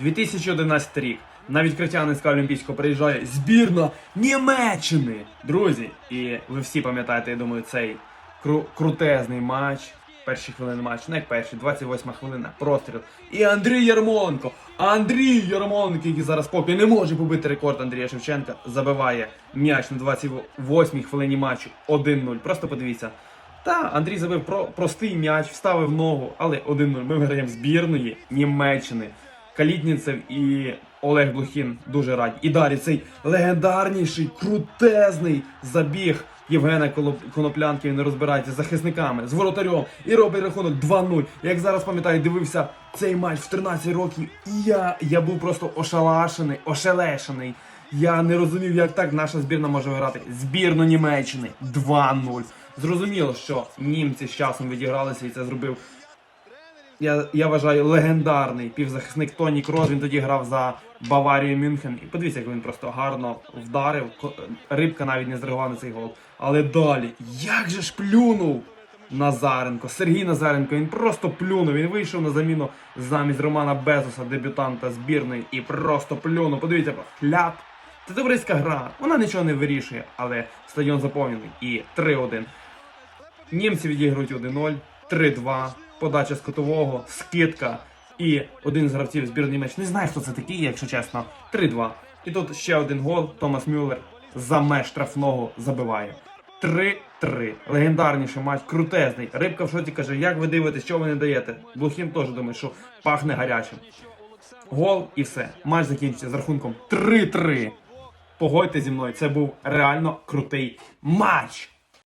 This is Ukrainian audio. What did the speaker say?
2011 рік. На відкриття низька Олімпійського приїжджає збірна Німеччини. Друзі, і ви всі пам'ятаєте, я думаю, цей кру- крутезний матч. Перші хвилини матчу, не як перші, 28 хвилина, простріл. І Андрій Ярмоленко. Андрій Ярмоленко, який зараз поки не може побити рекорд Андрія Шевченка, забиває м'яч на 28 хвилині матчу 1-0. Просто подивіться. Та, Андрій забив про, простий м'яч, вставив ногу, але 1-0. Ми виграємо збірної Німеччини. Калітніцев і Олег Блохін дуже раді. І далі цей легендарніший, крутезний забіг Євгена Коноплянки. Він розбирається з захисниками, з воротарем і робить рахунок 2-0. Як зараз пам'ятаю, дивився цей матч в 13 років. І я, я був просто ошалашений, ошелешений. Я не розумів, як так наша збірна може грати. Збірну Німеччини 2-0. Зрозуміло, що німці з часом відігралися і це зробив я, я вважаю, легендарний півзахисник Тоні Кроз. Він тоді грав за Баварію Мюнхен. І подивіться, як він просто гарно вдарив. Рибка навіть не зреагував на цей гол. Але далі, як же ж плюнув Назаренко, Сергій Назаренко, він просто плюнув. Він вийшов на заміну замість Романа Безоса, дебютанта збірної, і просто плюнув. Подивіться, хляп. Це товариська гра. Вона нічого не вирішує, але стадіон заповнений. І 3-1. Німці відіграють 1-0, 3-2, подача з скидка. І один з гравців збірної меч. Не знаю, хто це такий, якщо чесно. 3-2. І тут ще один гол. Томас Мюллер за меж штрафного забиває. 3-3. Легендарніший матч, крутезний. Рибка в шоці каже, як ви дивитесь, що ви не даєте. Блохін теж думає, що пахне гарячим. Гол і все. Матч закінчиться з рахунком 3-3. Погодьте зі мною, це був реально крутий матч.